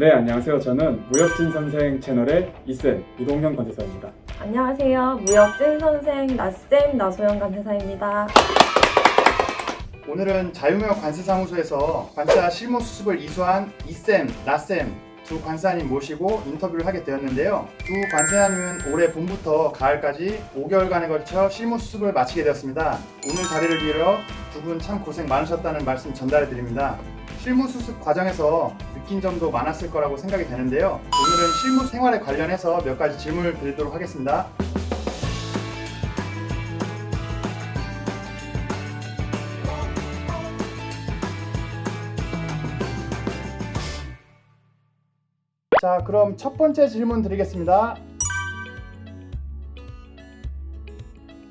네, 안녕하세요. 저는 무역진 선생 채널의 이쌤 이동현 관세사입니다. 안녕하세요. 무역진 선생 나쌤 나소영 간사입니다. 오늘은 자유무역 관세사무소에서 관세사 실무 수습을 이수한 이쌤, 나쌤 두 관세사님 모시고 인터뷰를 하게 되었는데요. 두 관세사님은 올해 봄부터 가을까지 5개월간에 걸쳐 실무 수습을 마치게 되었습니다. 오늘 자리를 빌어 두 분 참 고생 많으셨다는 말씀 전달해 드립니다. 실무 수습 과정에서 느낀 점도 많았을 거라고 생각이 되는데요. 오늘은 실무 생활에 관련해서 몇 가지 질문을 드리도록 하겠습니다. 자, 그럼 첫 번째 질문 드리겠습니다.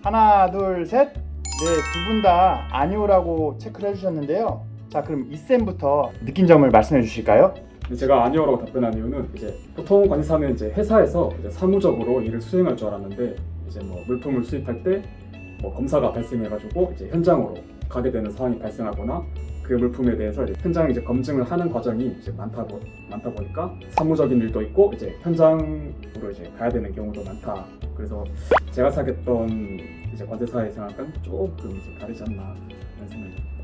하나, 둘, 셋. 네, 두 분 다 아니오라고 체크를 해주셨는데요. 자, 그럼 이쌤부터 느낀 점을 말씀해 주실까요? 제가 아니오라고 답변한 이유는 이제 보통 관세사는 이제 회사에서 이제 사무적으로 일을 수행할 줄 알았는데 이제 뭐 물품을 수입할 때 뭐 검사가 발생해가지고 이제 현장으로 가게 되는 상황이 발생하거나 그 물품에 대해서 이제 현장 이제 검증을 하는 과정이 이제 많다 보 많다 보니까 사무적인 일도 있고 이제 현장으로 이제 가야 되는 경우도 많다. 그래서 제가 생각했던 이제 관세사의 생각은 조금 이제 다르지 않나 그런 생각이.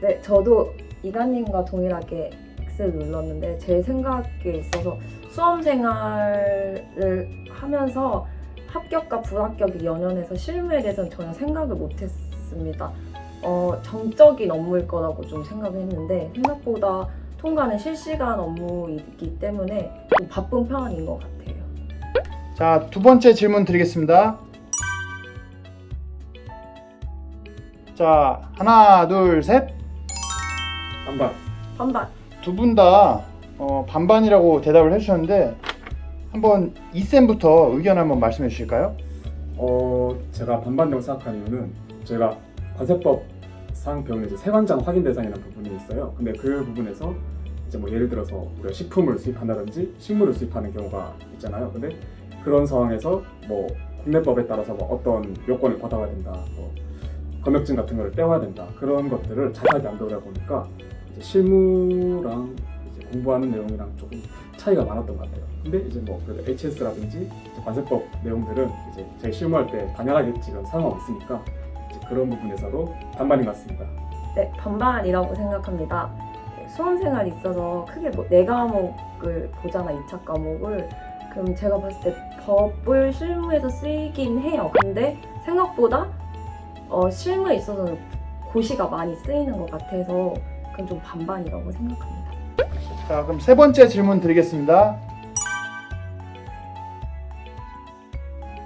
네, 저도 이가님과 동일하게 X를 눌렀는데 제 생각에 있어서 수험 생활을 하면서 합격과 불합격이 연연해서 실무에 대해서는 전혀 생각을 못했습니다. 어, 정적인 업무일 거라고 좀 생각을 했는데 생각보다 통과는 실시간 업무이기 때문에 좀 바쁜 편인 것 같아요. 자, 두 번째 질문 드리겠습니다. 자, 하나, 둘, 셋. 반반. 반반. 두 분다 어, 반반이라고 대답을 해주셨는데 한번 이쌤부터 의견 한번 말씀해 주실까요? 어 제가 반반이라고 생각하는 이유는 저희가 관세법 상 배우는 이제 세관장 확인 대상이라는 부분이 있어요. 근데 그 부분에서 이제 뭐 예를 들어서 우리가 식품을 수입한다든지 식물을 수입하는 경우가 있잖아요. 근데 그런 상황에서 뭐 국내법에 따라서 뭐 어떤 요건을 받아야 된다, 뭐 검역증 같은 거를 떼와야 된다 그런 것들을 자세하게 안 배우다 보니까 이제 실무랑 이제 공부하는 내용이랑 조금 차이가 많았던 것 같아요. 근데 이제 뭐 그래도 HS라든지 관세법 내용들은 이제 저희 실무할 때 당연하게 지금 사용하고 있으니까 이제 그런 부분에서도 반반인 것 같습니다. 네, 반반이라고 생각합니다. 네, 수험 생활이 있어서 크게 뭐네 과목을 보잖아, 2차 과목을. 그럼 제가 봤을 때 법을 실무에서 쓰이긴 해요. 근데 생각보다 어, 실무에 있어서는 고시가 많이 쓰이는 것 같아서 그건 좀 반반이라고 생각합니다. 자, 그럼 세 번째 질문 드리겠습니다.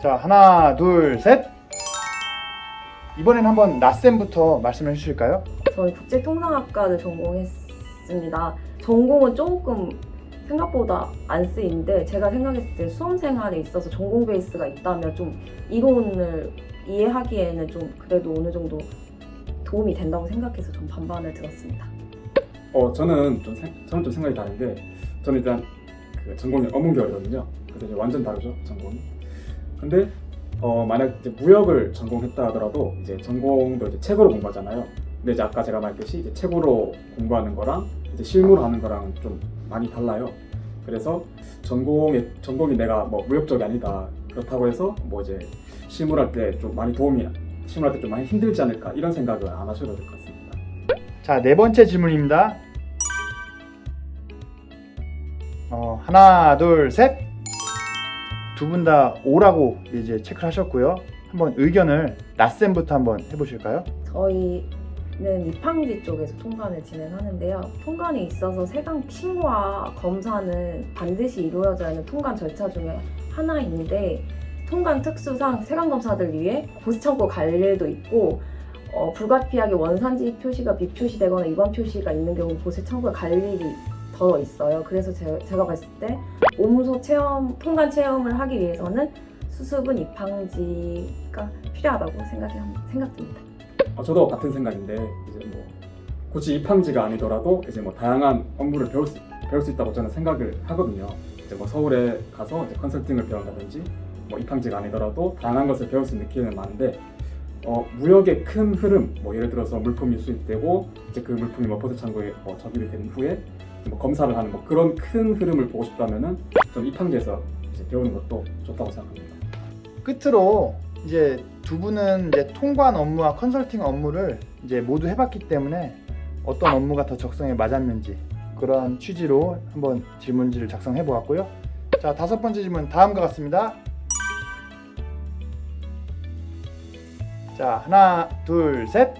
자, 하나, 둘, 셋. 이번엔 한번 나쌤부터 말씀해 주실까요? 저는 국제통상학과를 전공했습니다. 전공은 조금 생각보다 안 쓰이는데 제가 생각했을 때 수험 생활에 있어서 전공 베이스가 있다면 좀 이론을 이해하기에는 좀 그래도 어느 정도 도움이 된다고 생각해서 좀 반반을 들었습니다. 어 저는 좀 생- 저는 좀 생각이 다른데 저는 일단 그 전공이 어문계열이거든요. 그래서 이제 완전 다르죠 전공이. 근데 어 만약 이제 무역을 전공했다 하더라도 이제 전공도 이제 책으로 공부하잖아요. 근데 이제 아까 제가 말했듯이 이제 책으로 공부하는 거랑 이제 실무로 하는 거랑 좀 많이 달라요. 그래서 전공에 전공이 내가 뭐 무역 쪽이 아니다 그렇다고 해서 뭐 이제 실무를 할때 좀 많이 도움이 실무할 때 좀 많이 힘들지 않을까 이런 생각을 안 하셔도 될 것 같습니다. 자, 네 번째 질문입니다. 어, 하나, 둘, 셋. 두 분 다 오라고 이제 체크를 하셨고요. 한번 의견을 나쌤부터 한번 해보실까요? 저희는 입항지 쪽에서 통관을 진행하는데요. 통관에 있어서 세관 신고와 검사는 반드시 이루어져야 하는 통관 절차 중에 하나인데 통관 특수상 세관 검사들 위해 보수창고 갈 일도 있고 어, 불가피하게 원산지 표시가 미표시되거나 위반 표시가 있는 경우 보세 창고에 갈 일이 더 있어요. 그래서 제, 제가 봤을 때 오무소 체험 통관 체험을 하기 위해서는 수습은 입항지가 필요하다고 생각이 생각됩니다. 어, 저도 같은 생각인데 이제 뭐 굳이 입항지가 아니더라도 이제 뭐 다양한 업무를 배울 수, 배울 수 있다고 저는 생각을 하거든요. 이제 뭐 서울에 가서 이제 컨설팅을 배운다든지 뭐 입항지가 아니더라도 다양한 것을 배울 수 있는 기회는 많은데 어, 무역의 큰 흐름, 뭐 예를 들어서 물품이 수입되고 이제 그 물품이 뭐 포대 창고에 뭐 적입이 된 후에 뭐 검사를 하는 뭐 그런 큰 흐름을 보고 싶다면은 좀 입항제에서 이제 배우는 것도 좋다고 생각합니다. 끝으로 이제 두 분은 이제 통관 업무와 컨설팅 업무를 이제 모두 해봤기 때문에 어떤 업무가 더 적성에 맞았는지 그런 취지로 한번 질문지를 작성해 보았고요. 자 다섯 번째 질문 다음과 같습니다. 자 하나 둘 셋.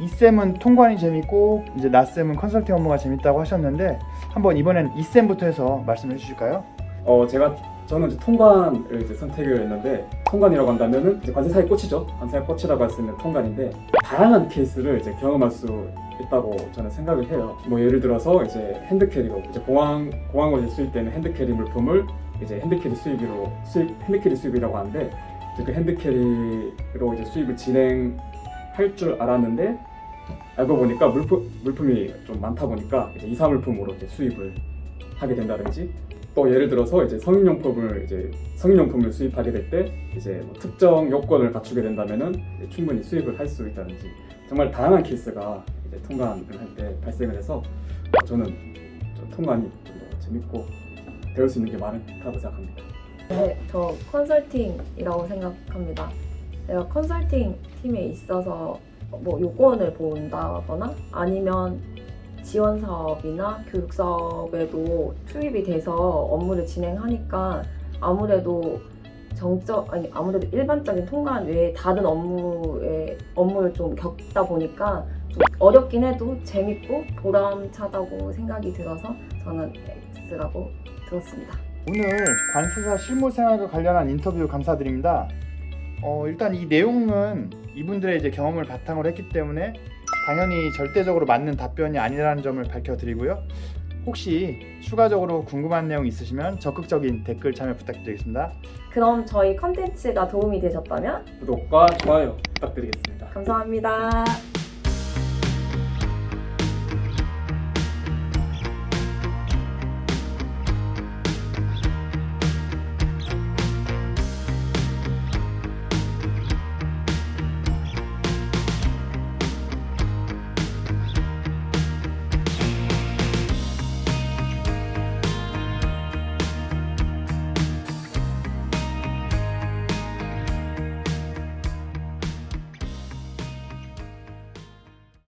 이쌤은 통관이 재밌고 이제 나쌤은 컨설팅 업무가 재밌다고 하셨는데 한번 이번엔 이쌤부터 해서 말씀해 주실까요? 어 제가 저는 이제 통관을 이제 선택을 했는데 통관이라고 한다면은 이제 관세사의 꽃이죠. 관세사의 꽃이라고 할 수 있는 통관인데 다양한 케이스를 이제 경험할 수 있다고 저는 생각을 해요. 뭐 예를 들어서 이제 핸드캐리로 이제 공항 공항으로 수입되는 핸드캐리 물품을 이제 핸드캐리 수입으로 수입 핸드캐리 수입이라고 하는데 그 핸드캐리로 이제 수입을 진행할 줄 알았는데 알고 보니까 물품 물품이 좀 많다 보니까 이제 이사 물품으로 이제 수입을 하게 된다든지 또 예를 들어서 이제 성인용품을 이제 성인용품을 수입하게 될 때 이제 뭐 특정 요건을 갖추게 된다면은 충분히 수입을 할 수 있다든지 정말 다양한 케이스가 이제 통관을 할 때 발생을 해서 어, 저는 좀 통관이 좀더 재밌고 배울 수 있는 게 많다고 생각합니다. 네, 저 컨설팅이라고 생각합니다. 내가 컨설팅 팀에 있어서 뭐 요건을 본다거나 아니면 지원 사업이나 교육 사업에도 투입이 돼서 업무를 진행하니까 아무래도 정적 아니 아무래도 일반적인 통관 외에 다른 업무에 업무를 좀 겪다 보니까 좀 어렵긴 해도 재밌고 보람차다고 생각이 들어서 저는 X라고 들었습니다. 오늘 관세사 실무 생활과 관련한 인터뷰 감사드립니다. 어, 일단 이 내용은 이분들의 이제 경험을 바탕으로 했기 때문에 당연히 절대적으로 맞는 답변이 아니라는 점을 밝혀드리고요. 혹시 추가적으로 궁금한 내용 있으시면 적극적인 댓글 참여 부탁드리겠습니다. 그럼 저희 컨텐츠가 도움이 되셨다면 구독과 좋아요 부탁드리겠습니다. 감사합니다.